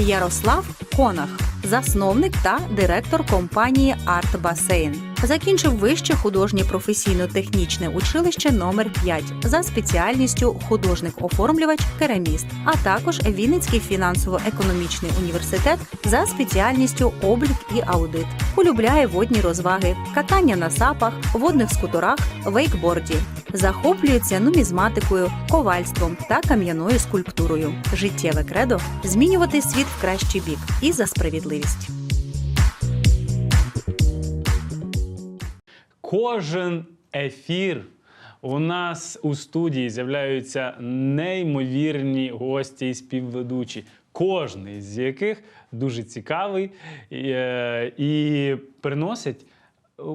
Ярослав Конах, засновник та директор компанії Арт Басейн. Закінчив вище художнє професійно-технічне училище номер 5 за спеціальністю художник-оформлювач кераміст, а також Вінницький фінансово-економічний університет за спеціальністю облік і аудит. Полюбляє водні розваги, катання на сапах, водних скутерах, вейкборді. Захоплюється нумізматикою, ковальством та кам'яною скульптурою. Життєве кредо змінювати світ в кращий бік і за справедливість. Кожен ефір у нас у студії з'являються неймовірні гості і співведучі, кожний з яких дуже цікавий і, е, і приносить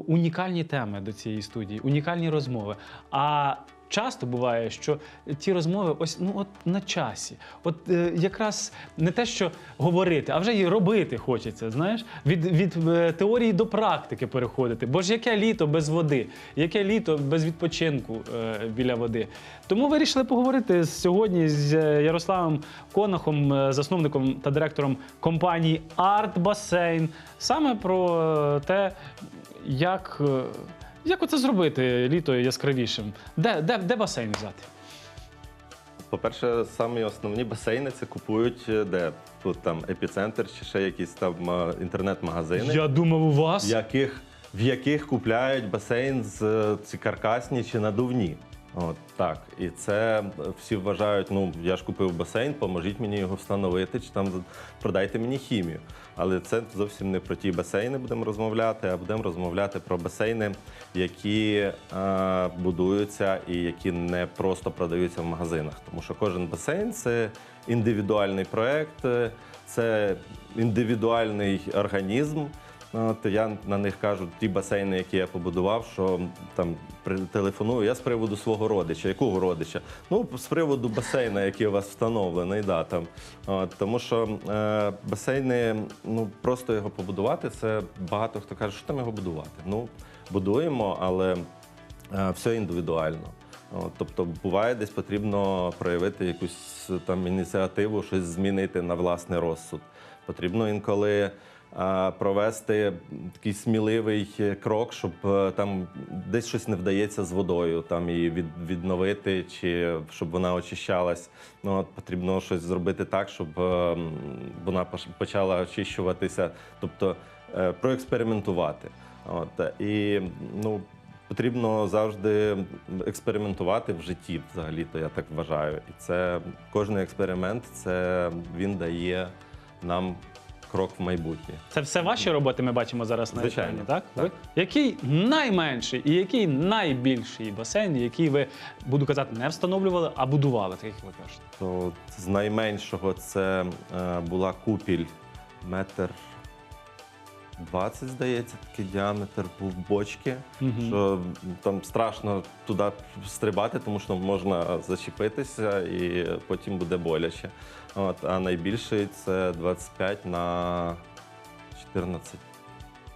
унікальні теми до цієї студії, унікальні розмови. А часто буває, що ті розмови ось ну от на часі. От е, якраз не те, що говорити, а вже й робити хочеться. Знаєш, від, від е, теорії до практики переходити. Бо ж яке літо без води, яке літо без відпочинку е, біля води. Тому вирішили поговорити сьогодні з е, Ярославом Конахом, е, засновником та директором компанії Арт Басейн, саме про е, те, як. е, як оце зробити літо яскравішим? Де, де, де басейн взяти? По-перше, самі основні басейни це купують е, де? Тут там епіцентр чи ще якісь там е, інтернет-магазини, Я думав, у вас. в яких, в яких купляють басейн з ці каркасні чи надувні. От так. І це всі вважають, ну я ж купив басейн, поможіть мені його встановити, чи там продайте мені хімію. Але це зовсім не про ті басейни будемо розмовляти, а будемо розмовляти про басейни, які е, будуються і які не просто продаються в магазинах. Тому що кожен басейн це індивідуальний проект, е, це індивідуальний організм. От я на них кажу, ті басейни, які я побудував, що там телефоную. Я з приводу свого родича. Якого родича? Ну, з приводу басейна, який у вас встановлений, да, там. От, тому що е, басейни, ну просто його побудувати, це багато хто каже, що там його будувати. Ну, будуємо, але е, все індивідуально. От, тобто буває, десь потрібно проявити якусь там ініціативу, щось змінити на власний розсуд. Потрібно інколи провести такий сміливий крок, щоб е, там десь щось не вдається з водою, там її від, відновити, чи щоб вона очищалась. Ну, от, потрібно щось зробити так, щоб е, вона почала очищуватися, тобто е, проекспериментувати. От, і ну, потрібно завжди експериментувати в житті, взагалі-то я так вважаю. І це кожен експеримент, це він дає нам крок в майбутнє. Це все ваші роботи ми бачимо зараз на Звичайно, екрані, так? так. Ви? Який найменший і який найбільший басейн, який ви, буду казати, не встановлювали, а будували, так як ви кажете? То з найменшого це е, була купіль метр 20, здається, такий діаметр був бочки. Що там страшно туди стрибати, тому що можна зачепитися і потім буде боляче. От, а найбільший це 25 на 14.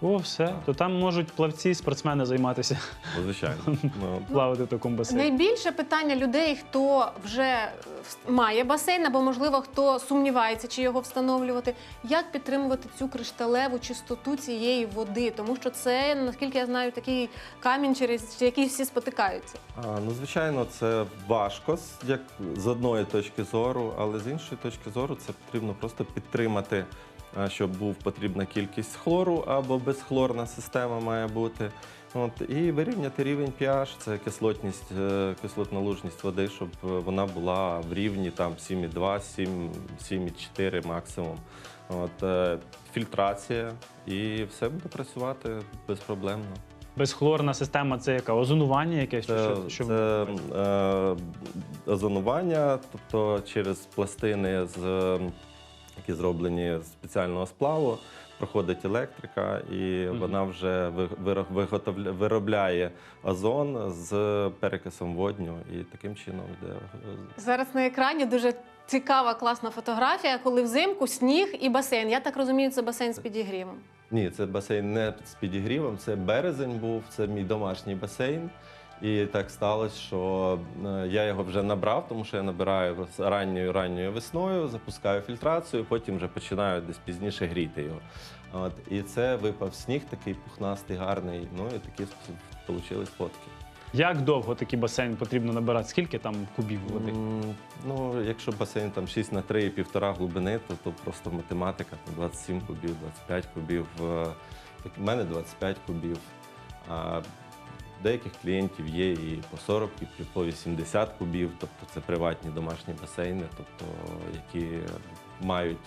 О, все. То там можуть плавці, спортсмени займатися, Ну, звичайно. Ну, плавати в такому басейні. Найбільше питання людей, хто вже е, вс- має басейн, або можливо хто сумнівається, чи його встановлювати, як підтримувати цю кришталеву чистоту цієї води, тому що це, наскільки я знаю, такий камінь, через який всі спотикаються. А, ну, звичайно, це важко з- як з одної точки зору, але з іншої точки зору це потрібно просто підтримати, щоб був потрібна кількість хлору або безхлорна система має бути. От, і вирівняти рівень pH, це кислотність, е, кислотна лужність води, щоб е, вона була в рівні 7,2, 7, 7,4 максимум. От, е, фільтрація, і все буде працювати безпроблемно. Безхлорна система це яка? Озонування якесь? Це, що, що це е, озонування, тобто через пластини, з, які зроблені з спеціального сплаву, проходить електрика, і вона вже ви- виро- виробляє озон з перекисом водню, і таким чином йде. е, Зараз на екрані дуже цікава, класна фотографія, коли взимку сніг і басейн. Я так розумію, це басейн з підігрівом. Ні, це басейн не з підігрівом, це березень був, це мій домашній басейн. І так сталося, що е, я його вже набрав, тому що я набираю ранньою ранньою весною, запускаю фільтрацію, потім вже починаю десь пізніше гріти його. От, і це випав сніг, такий пухнастий, гарний. Ну і такі вийшли фотки. Як довго такий басейн потрібно набирати? Скільки там кубів води? М, Ну, якщо басейн там 6 на 3 і півтора глибини, то, то просто математика, то 27 кубів, 25 кубів. Е, так, У мене 25 кубів. А деяких клієнтів є і по 40, і по 80 кубів, тобто це приватні домашні басейни, тобто які мають,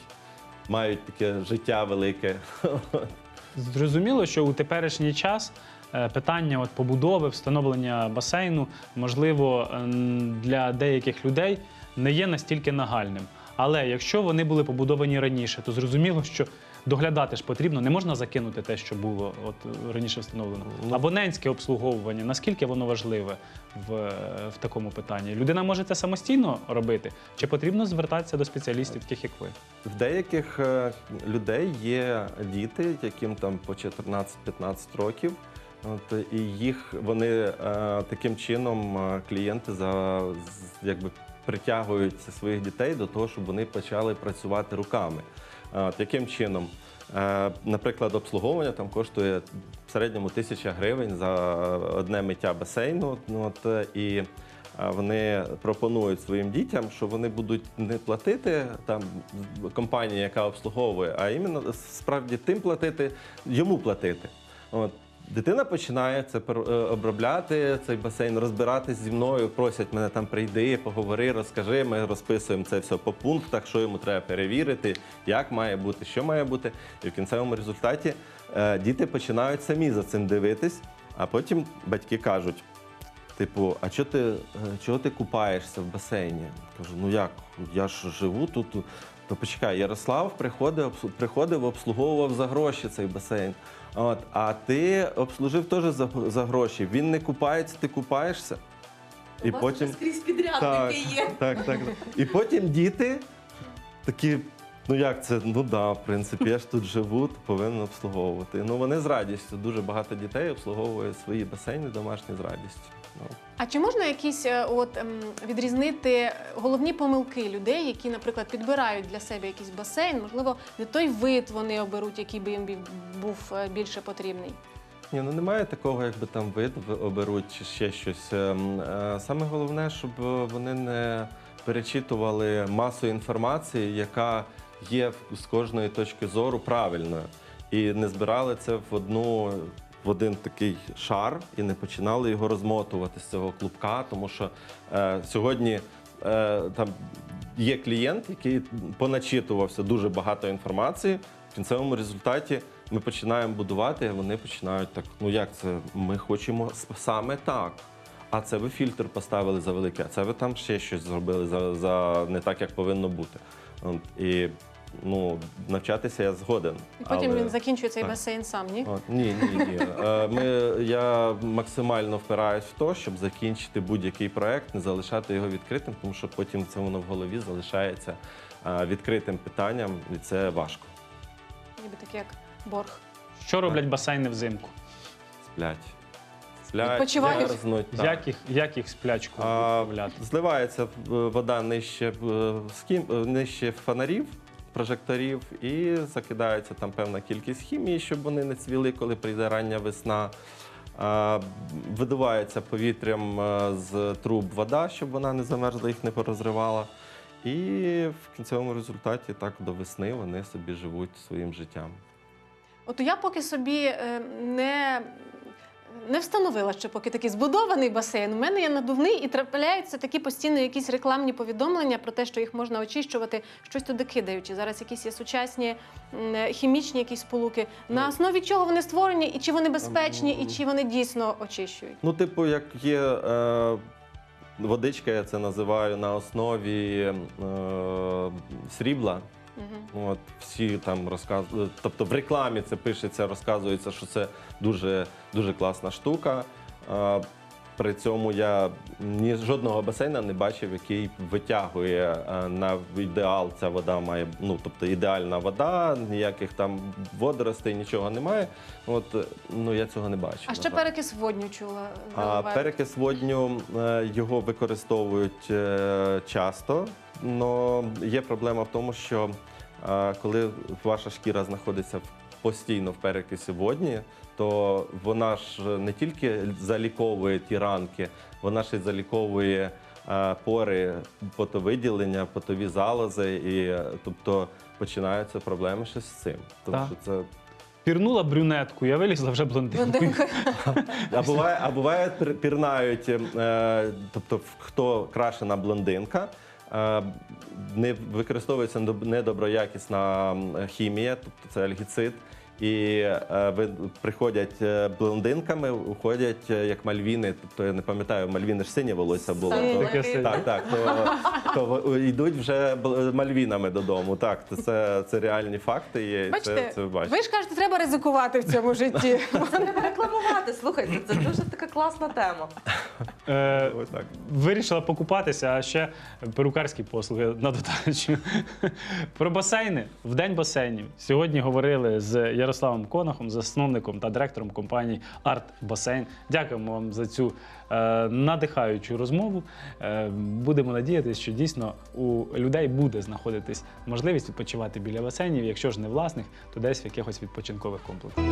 мають таке життя велике. Зрозуміло, що у теперішній час е, питання от побудови, встановлення басейну, можливо, ем, для деяких людей не є настільки нагальним. Але якщо вони були побудовані раніше, то зрозуміло, що доглядати ж потрібно, не можна закинути те, що було от раніше встановлено. Ну. Абонентське обслуговування, наскільки воно важливе в, в такому питанні? Людина може це самостійно робити, чи потрібно звертатися до спеціалістів, таких як ви? В деяких е, людей є діти, яким там по 14-15 років. От, і їх вони е, таким чином е, клієнти за з- якби притягують своїх дітей до того, щоб вони почали працювати руками. От, яким чином? Е, наприклад, обслуговування там коштує в середньому тисяча гривень за одне миття басейну. Ну, От, е, і вони пропонують своїм дітям, що вони будуть не платити там компанії, яка обслуговує, а іменно справді тим платити, йому платити. От. Дитина починає це е, обробляти, цей басейн, розбиратись зі мною, просять мене там прийди, поговори, розкажи. Ми розписуємо це все по пунктах, що йому треба перевірити, як має бути, що має бути. І в кінцевому результаті е, діти починають самі за цим дивитись, а потім батьки кажуть: Типу, а чого ти, е, чого ти купаєшся в басейні? Кажу, ну як? Я ж живу тут. То почекай, Ярослав приходив, приходив, обслуговував за гроші цей басейн. От, а ти обслужив теж за, за гроші. Він не купається, ти купаєшся. І потім скрізь підрядники так, є. так, так. І потім діти такі. Ну як це? Ну да, в принципі, я ж тут живу, то повинен обслуговувати. Ну вони з радістю. Дуже багато дітей обслуговують свої басейни домашні з радістю. Ну. А чи можна якісь е, от ем, відрізнити головні помилки людей, які, наприклад, підбирають для себе якийсь басейн? Можливо, не той вид вони оберуть, який би їм бі- був е, більше потрібний. Ні, ну немає такого, якби там вид в- оберуть чи ще щось. Ем, е, Саме головне, щоб е, вони не перечитували масу інформації, яка є з кожної точки зору правильною, і не збирали це в одну. В один такий шар і не починали його розмотувати з цього клубка, тому що е, сьогодні е, там є клієнт, який поначитувався дуже багато інформації. В кінцевому результаті ми починаємо будувати, а вони починають так. Ну як це? Ми хочемо саме так. А це ви фільтр поставили за велике, а це ви там ще щось зробили за, за не так, як повинно бути. І ну, навчатися я згоден. І потім але- він закінчує цей басейн сам, ні? От, ні, ні, ні. Е, Ми, я максимально впираюсь в те, щоб закінчити будь-який проект, не залишати його відкритим, тому що потім це воно в голові залишається е, відкритим питанням, і це важко. Ніби таке як борг. Що роблять басейни взимку? Сплять. Сплять, мерзнуть. Як їх, як їх сплячку А? Зливається е, вода нижче, е, нижче фонарів, прожекторів, і закидається там певна кількість хімії, щоб вони не цвіли, коли прийде рання весна. Видувається повітрям е, з труб вода, щоб вона не замерзла, їх не порозривала. І в кінцевому результаті так до весни вони собі живуть своїм життям. От я поки собі е, не, не встановила ще поки такий збудований басейн. У мене є надувний і трапляються такі постійно якісь рекламні повідомлення про те, що їх можна очищувати, щось туди кидаючи. Зараз якісь є сучасні е, хімічні якісь сполуки. На основі чого вони створені, і чи вони безпечні, і чи вони дійсно очищують? Ну, типу, як є е, водичка, я це називаю на основі е, срібла. Угу. От всі там розказують, тобто в рекламі це пишеться, розказується, що це дуже, дуже класна штука. Е, При цьому я ні жодного басейна не бачив, який витягує е, на ідеал. Ця вода має, ну тобто ідеальна вода, ніяких там водоростей, нічого немає. От ну я цього не бачив. А ще жаль. перекис водню чула. А перекис водню е, його використовують е, часто, але є проблема в тому, що е, коли ваша шкіра знаходиться постійно в перекисі водні, то вона ж не тільки заліковує ті ранки, вона ще й заліковує е, пори, потовиділення, потові залози, і е, тобто починаються проблеми ще з цим. Тому Так. що це Пірнула брюнетку, я вилізла вже блондинкою. А буває, а буває пірнають, тобто хто крашена блондинка, не використовується недоб- недоброякісна хімія, тобто це альгіцид. І е, ви приходять е, блондинками, уходять е, як мальвіни. Тобто я не пам'ятаю, мальвіни ж сині волосся було. Синє. то- Таке синє. так, так, то, то в- йдуть вже мальвінами додому. Так, то це, це реальні факти. Є, Бачите, це, це ви бачите. ви ж кажете, треба ризикувати в цьому житті. Треба рекламувати. Слухайте, це дуже така класна тема. Е, Ось так. Вирішила покупатися, а ще перукарські послуги на додачу. Про басейни в день басейнів. Сьогодні говорили з Ярославом Конахом, засновником та директором компанії Арт Басейн. Дякуємо вам за цю е, надихаючу розмову. Е, будемо надіятися, що дійсно у людей буде знаходитись можливість відпочивати біля басейнів. Якщо ж не власних, то десь в якихось відпочинкових комплексах.